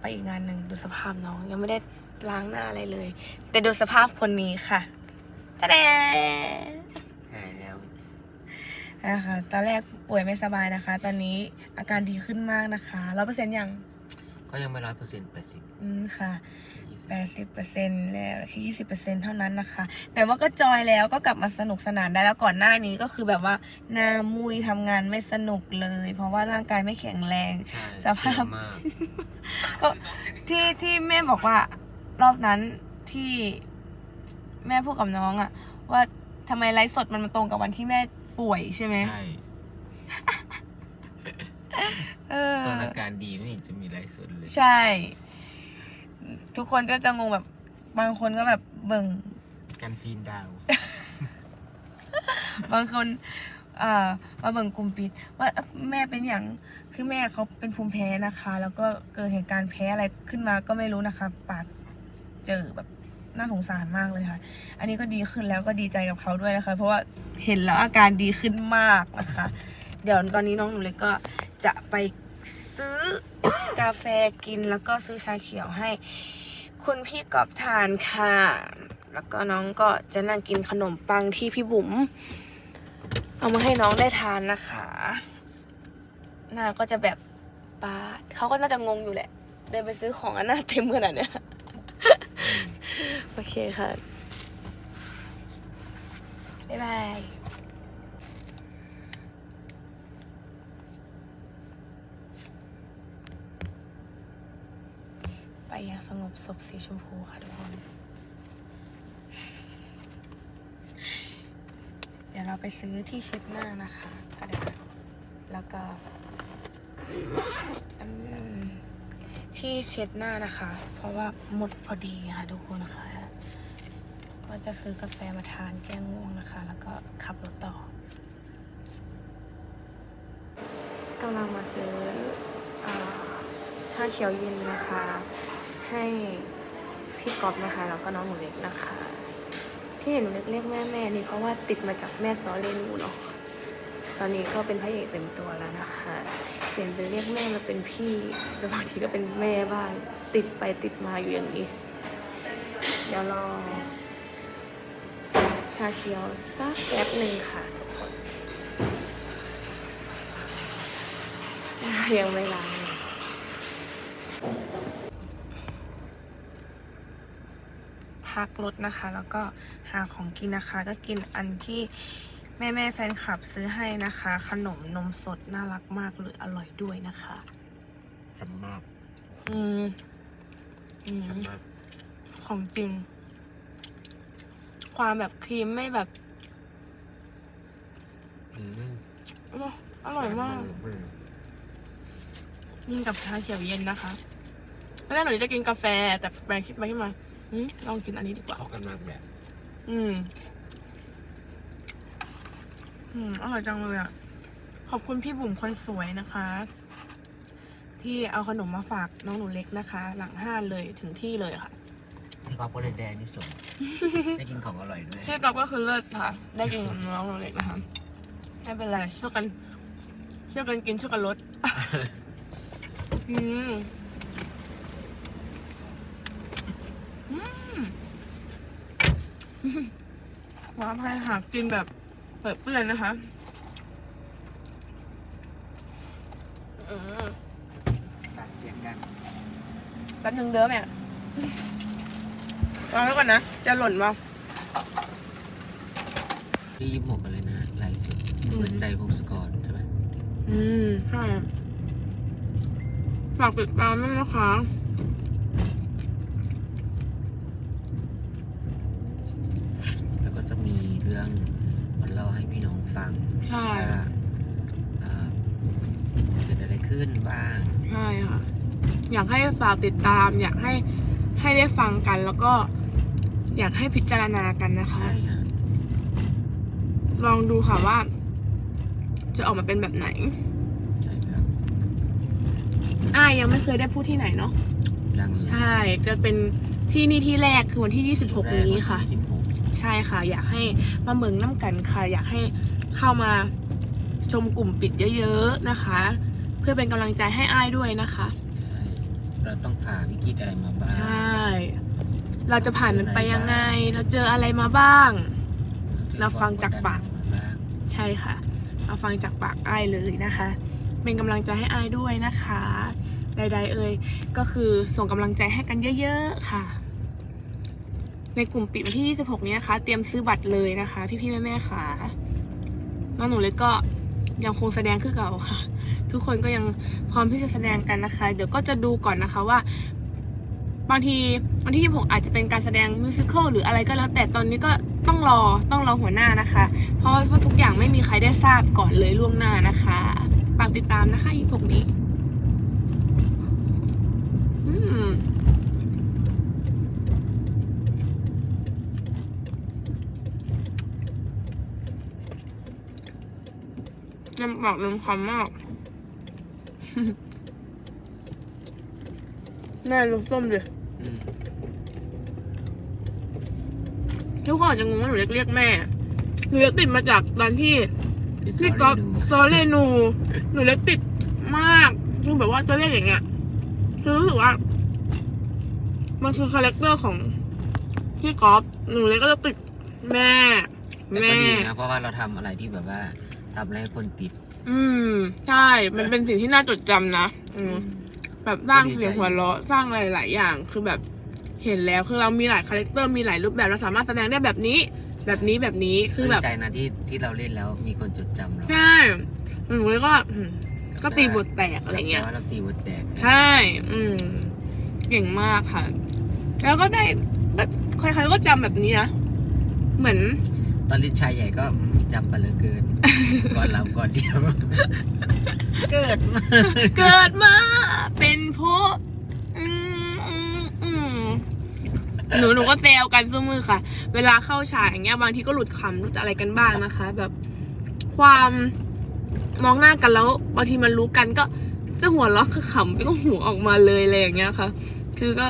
ไปอีกงานหนึ่งดูสภาพน้อง ยังไม่ได้ล้างหน้าอะไรเลย แต่ดูสภาพคนนี้ค่ะตะแดหายแล้วนะคะตอนแรกป่วยไม่สบายนะคะ ตอนนี้อาการดีขึ้นมากนะคะร้อยเปอร์เซ็นต์ยังก็ยังไม่ร้อยเปอร์เซ็นต์แปดสิบอืมค่ะ แปดสิบเปอร์เซ็นแล้วแค่ยี่สิบเปอร์เซ็นเท่านั้นนะคะ แต่ว่าก็จอยแล้วก็กลับมาสนุกสนานได้แล้วก่อนหน้านี้ก็คือแบบว่าหน้ามุยทำงานไม่สนุกเลย เพราะว่าร่างกายไม่แข็งแรงใช่สภาพเสียมากก็ที่ที่แม่บอกว่ารอบนั้นที่แม่พูดกับน้องอะว่าทำไมไลฟ์สดมันมาตรงกับวันที่แม่ป่วยใช่ไหมใช่เออตอนอาการดีไม่เห็นจะมีไรสุดเลย ใช่ ทุกคนก็จะงงแบบบางคนก็แบบเบิ่งกันซีนดาว บางคนอ่ามาเบิ่งกลุ่มปิดว่าเอ๊ะแม่เป็นอย่างคือแม่เขาเป็นภูมิแพ้นะคะ แล้วก็เกิดเหตุการณ์แพ้อะไรขึ้นมาก็ไม่รู้นะคะปากเจอแบบน่าสงสารมากเลยค่ะ อันนี้ก็ดีขึ้นแล้วก็ดีใจกับเขาด้วยนะคะ เพราะว่าเห็นแล้วอาการดีขึ้นมากนะคะ เดี๋ยวตอนนี้น้องหนูเล็กก็จะไปซื้อกาแฟกินแล้วก็ซื้อชาเขียวให้ คุณพี่กอบทานค่ะ แล้วก็น้องก็จะนั่งกินขนมปังที่พี่บุ๋มเอามาให้น้องได้ทานนะคะ หน้าก็จะแบบปาดเขาก็น่าจะงงอยู่แหละ เดินไปซื้อของอันหน้าเต็มขนาดเนี้ย โอเคค่ะ บ๊ายบาย ไปอย่างสง บศพสีชมพูค่ะทุกคน เดี๋ยวเราไปซื้อที่เช็ดหน้านะคะกระดาษแล้วก็ที่เช็ดหน้านะคะ เพราะว่าหมดพอดีค่ะทุกคนนะคะ ก็จะซื้อกาแฟมาทานแก้ง่วงนะคะ แล้วก็ขับรถต่อกำลังมาซื้ออชาเขียวเย็นนะคะ ให้พี่ก๊อฟนะคะ แล้วก็น้องหนูเล็กนะคะ ที่เห็นหนูเล็กเรียกแม่แม่นี่เพราะว่าติดมาจากแม่ซอเรนูเนาะตอนนี้ก็เป็นพระเอกเต็มตัวแล้วนะคะ เปลี่ยนเป็นเรียกแม่มาเป็นพี่แต่บางทีก็เป็นแม่บ้างติดไปติดมาอยู่อย่างนี้ เดี๋ยวรอชาเขียวสักแป๊บหนึ่งค่ะทุกคนยังไม่ล้างเลย พักรถนะคะ แล้วก็หาของกินนะคะ ก็กินอันที่แม่แม่ๆแฟนคลับซื้อให้นะคะ ขนมนมสดน่ารักมากเลยอร่อยด้วยนะคะ สำมากอืมอืม สำมากของจริง ความแบบครีมไม่แบบอืมอื้ออร่อยมาก อืมยิ่งกับชาเขียวเย็นนะคะตอนแรกหนูจะกินกาแฟแต่แปลคิดไปขึ้นมา อืมลองกินอันนี้ดีกว่า เข้ากันมากแบบอืม อืม อร่อยจังเลยอะ ขอบคุณพี่บุ๋มคนสวยนะคะ ที่เอาขนมมาฝากน้องหนูเล็กนะคะ หลังห้านเลยถึงที่เลยค่ะ พี่ก๊อฟก็เลยแดงนี่ส่งได้กินของอร่อยด้วย พี่ก๊อฟก็คือเลิศค่ะ ได้กินกับน้องหนูเล็กนะคะ ไม่เป็นไรช่วยกันช่วยกันกินช่วยกันลด อืมอืม ว้าวพายหากินแบบเปิดเปื้อนนะคะอืมตัดเกียงกันแป๊บนึงเด้อแม่วางไว้ก่อนนะ จะหล่นมาพี่ยิ้มหกกันเลยนะไลฟ์สดเปิดใจพงศกรใช่ไหมอืม ใช่ฝากติดตามด้วยนะคะ แล้วก็จะมีเรื่องมาเล่าให้พี่น้องฟังใช่ ว่าอ่าเกิดอะไรขึ้นบ้างใช่ค่ะ อยากให้ฝากติดตาม อยากให้ให้ได้ฟังกัน แล้วก็อยากให้พิจารณากันนะคะ ใช่ฮะลองดูค่ะว่า จะออกมาเป็นแบบไหนใช่ครับอ้ายยังไม่เคยได้พูดที่ไหนเนาะ ยังใช่ จะเป็นที่นี่ที่แรกคือวันที่ 26 นี้ค่ะยี่สิบหกใช่ค่ะ อยากให้มาเมืองน้ำกันค่ะ อยากให้เข้ามาชมกลุ่มปิดเยอะ ๆนะคะ เพื่อเป็นกำลังใจให้อ้ายด้วยนะคะใช่รเราต้องผ่านวิกฤตอะไรมาบ้างใช่ เราจะผ่านมันไปยังไง เราเจออะไรมาบ้าง เราฟังจากปากเจอความดดันอะไรมาบ้างใช่ค่ะมาฟังจากปากอ้ายเลยนะคะ เป็นกำลังใจให้อ้ายด้วยนะคะ ใดๆเอ่ยก็คือส่งกำลังใจให้กันเยอะ ๆ ค่ะ ในกลุ่มปิดวันที่ 26 นี้นะคะ เตรียมซื้อบัตรเลยนะคะ พี่ๆแม่ๆค่ะน้องหนูเล็กก็ยังคงแสดงคือเก่าค่ะ ทุกคนก็ยังพร้อมที่จะแสดงกันนะคะ เดี๋ยวก็จะดูก่อนนะคะว่า บางทีวันที่ 26 อาจจะเป็นการแสดงมิวสิควลหรืออะไรก็แล้วแต่ตอนนี้ก็ต้องรอต้องรอหัวหน้านะคะ เพราะว่าทุกอย่างไม่มีใครได้ทราบก่อนเลยล่วงหน้านะคะฝากติดตามนะคะ26นี้ อืม น้ำปากลืมคำมาก แม่ลูกส้มดิอืมทุกคนอาจจะงงว่าหนูเรียกเรียกแม่ หนูเรียกติดมาจากตอนที่พี่ก๊อฟซอเรนู หนูเล็กติดมากคือแบบว่าจะเรียกอย่างเงี้ย คือรู้สึกว่า มันคือคาแรคเตอร์ของพี่ก๊อฟหนูเล็กก็จะติดแม่ แต่แม่ก็ดีนะเพราะว่าเราทำอะไรที่แบบว่า ทำอะไรให้คนติด อืม ใช่ มันเป็นสิ่งที่น่าจดจำนะ อืม แบบสร้างเสียงหัวเราะสร้างอะไรหลายอย่าง คือแบบเห็นแล้ว คือเรามีหลายคาแรคเตอร์มีหลายรูปแบบ เราสามารถแสดงได้แบบนี้ แบบนี้แบบนี้ คือแบบ ดีใจนะที่ที่เราเล่นแล้วมีคนจดจำเราใช่หนูเลยก็อืมก็ตีบทแตกอะไรเงี้ยพาว่าเราตีบทแตกใช่ อืม เก่งมากค่ะ แล้วก็ได้ก็ใครๆก็จำแบบนี้นะ เหมือน ตอนเล่นชายใหญ่ก็ จำไปเหลือเกิน ก่อนเราก่อนเดียว เกิดมาเกิดมาเป็นพวกอืมอืมอืมหนูหนูก็แซวกันสู้มือค่ะ เวลาเข้าฉากอย่างเงี้ยบางทีก็หลุดคำหลุดอะไรกันบ้างนะคะ แบบความมองหน้ากันแล้วบางทีมันรู้กันก็จะหัวเราะคือขำไปก็หัวออกมาเลยอะไรอย่างเงี้ยค่ะ คือก็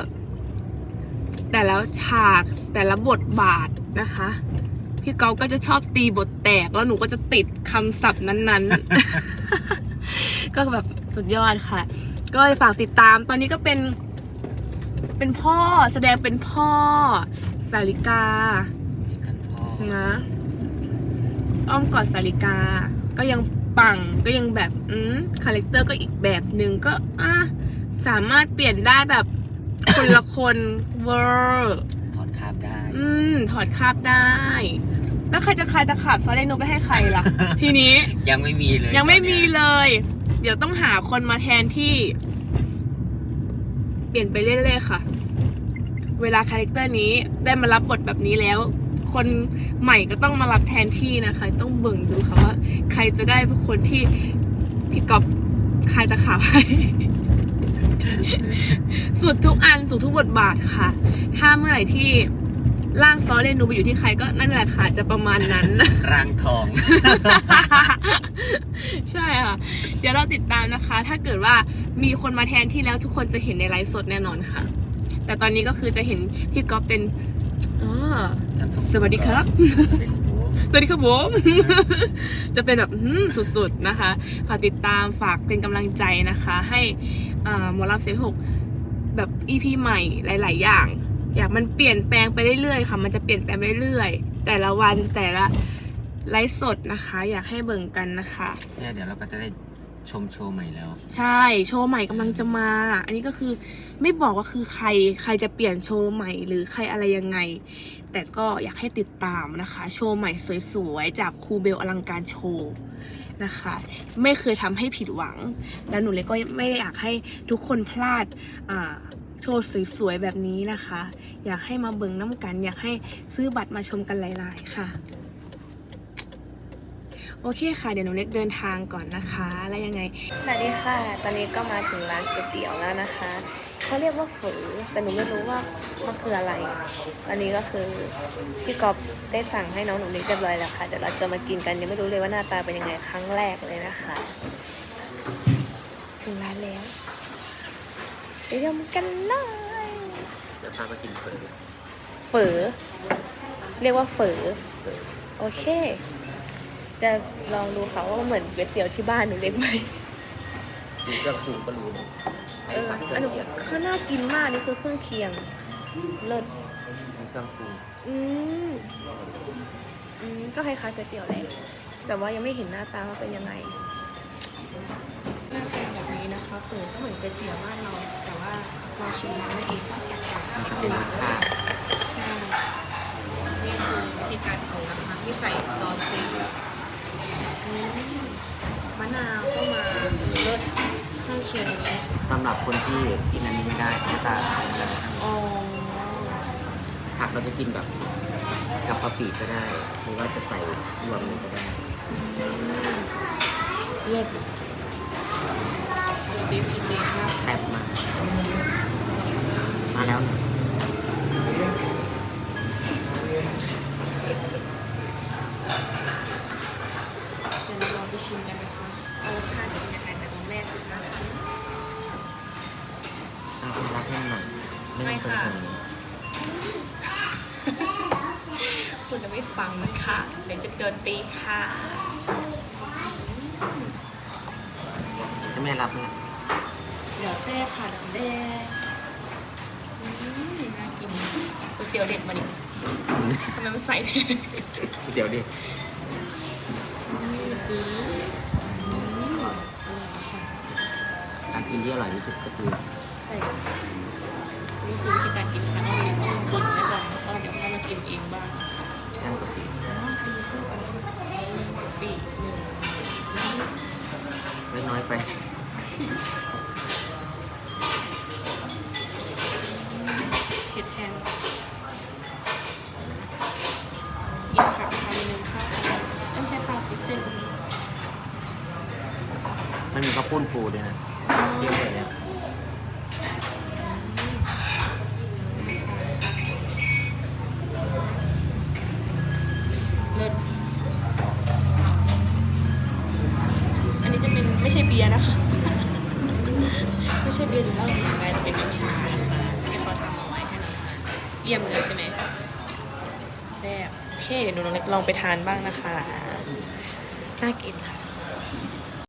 แต่แล้วฉากแต่ละบทบาทนะคะ พี่เกาก็จะชอบตีบทแตก แล้วหนูก็จะติดคำศัพท์นั้นๆ ก็แบบสุดยอดค่ะ ก็ฝากติดตาม ตอนนี้ก็เป็น เป็นพ่อแสดงเป็นพ่อสาริกากันพ่อนะอ้อมกอดสาริกา ก็ยังปังก็ยังแบบ อืมคาแรคเตอร์ก็อีกแบบหนึ่งก็อะสามารถเปลี่ยนได้แบบคนละคนเวอร์ถอดคาบได้ อืม ถอดคราบได้ แล้วใครจะคลายตะขาบซอสไดโนไปให้ใครล่ะ ทีนี้ ยังไม่มีเลยยังไม่มีตอนเนี้เลย เดี๋ยวต้องหาคนมาแทนที่ เปลี่ยนไปเรื่อยๆค่ะ เวลาคาแรคเตอร์นี้ได้มารับบทแบบนี้แล้ว คนใหม่ก็ต้องมารับแทนที่นะคะ ต้องเบิ่งดูค่ะว่า ใครจะได้เป็นคนที่พี่กอบคลายตะขาบให้ สุดทุกอันสุดทุกบทบาทค่ะ ถ้าเมื่อไหร่ที่ ร่างซอเรนูไปอยู่ที่ใครก็นั่นแหละค่ะจะประมาณนั้น ร่างทอง ใช่ค่ะ เดี๋ยวเราติดตามนะคะ ถ้าเกิดว่ามีคนมาแทนที่แล้วทุกคนจะเห็นในไลฟ์สดแน่นอนค่ะ แต่ตอนนี้ก็คือจะเห็นพี่ก๊อฟเป็นอ๋อสวัสดีครับเป็นโค้งสวัสดีครับผม จะเป็นแบบอื้อหือสุดๆนะคะฝากติดตามฝากเป็นกำลังใจนะคะ ให้อ่าหมอรับเสียงหกแบบ EP ใหม่หลาย ๆ อย่าง อยากมันเปลี่ยนแปลงไปเรื่อยๆค่ะ มันจะเปลี่ยนแปลงไปเรื่อยๆ แต่ละวันแต่ละไลฟ์สดนะคะ อยากให้เบิ่งกันนะคะ เนี่ยเดี๋ยวเราก็จะได้ชมโชว์ใหม่แล้ว ใช่โชว์ใหม่กำลังจะมา อันนี้ก็คือไม่บอกว่าคือใครใครจะเปลี่ยนโชว์ใหม่หรือใครอะไรยังไง แต่ก็อยากให้ติดตามนะคะ โชว์ใหม่สวยๆ จากครูเบลอลังการโชว์นะคะ ไม่เคยทำให้ผิดหวัง และหนูเล็กก็ไม่อยากให้ทุกคนพลาดอ่า โชว์สวยๆแบบนี้นะคะ อยากให้มาเบิ่งน้ำกัน อยากให้ซื้อบัตรมาชมกันหลาย ๆ ค่ะ โอเคค่ะ เดี๋ยวหนูเล็กเดินทางก่อนนะคะ แล้วยังไงสวัสดีค่ะ ตอนนี้ก็มาถึงร้านก๋วยเตี๋ยวแล้วนะคะเขาเรียกว่าฝือแต่หนูไม่รู้ว่ามันคืออะไร อันนี้ก็คือพี่กอฟได้สั่งให้น้องหนูเล็กเรียบร้อยแล้วค่ะ เดี๋ยวเราจะมากินกันยังไม่รู้เลยว่าหน้าตาเป็นยังไงครั้งแรกเลยนะคะ ถึงร้านแล้ว ไปยำกันเลยเดี๋ยวพาไปกินเปิดฝือเรียกว่าฝือโอเค จะลองดูค่ะว่าเหมือนก๋วยเตี๋ยวที่บ้านหนูเล็กไหมดูเครื่องปรุงก็รู้นะเอออันนี้ข้าวน่ากินมากนี่คือเครื่องเคียงเลิศมีเครื่องปรุงอืมอืมก็คล้ายๆก๋วยเตี๋ยวแหละแต่ว่ายังไม่เห็นหน้าตาว่าเป็นยังไง เปิดก็เหมือนก๋วยเตี๋ยวบ้านเราแต่ว่าเราชิมน้ำได้เองก็แตกต่างมันนิจะเป็นึนงรสชาติใช่นี่คือวิธีการปรุงนะคะที่ใส่ซอสพริกอืมมะนาวก็มาเลิศเครื่องเคียงนี้สำหรับคนที่กินอันนี้ไม่ได้ก็จะทานอะไรอ๋อผักเราจะกินแบบกับกะปิก็ได้ หรือว่าจะใส่รวมเลยก็ได้เลิศ สุดดีสุดดีมากแซ่บมากมาแล้วเดี๋ยวเราลองไปชิมกันนะคะว่ารสชาติจะเป็นยังไงแต่น้องแม่คือนะคะเอารับให้หน่อยไม่ต้องเป็นคนนี้คุณจะไม่ฟังนะคะเดี๋ยวจะโดนตีค่ะ ให้แม่รับเนี่ยเดี๋ยวแต้ค่ะเดี๋ยวแด้อืมน่ากินก๋วยเตี๋ยวเด็ดมาดิทำไมไม่ใส่แท้เดี๋ยวดิดีการกินที่อร่อยที่สุดก็คือใส่นี่คือวิธีการกินค่ะน้องเรียนต้องบนไว้ก่อนแล้วก็เดี๋ยวค่อยมากินเองบ้างแก้มกะปิปีกหนึ่งไม่น้อยไป เห็ดแทนกินผักคำหนึ่งข้าวไม่ใช่ข้าวซิเส้นมันมีข้าวปุ้นปูด้วยนะ ลองไปทานบ้างนะคะ น่ากินค่ะ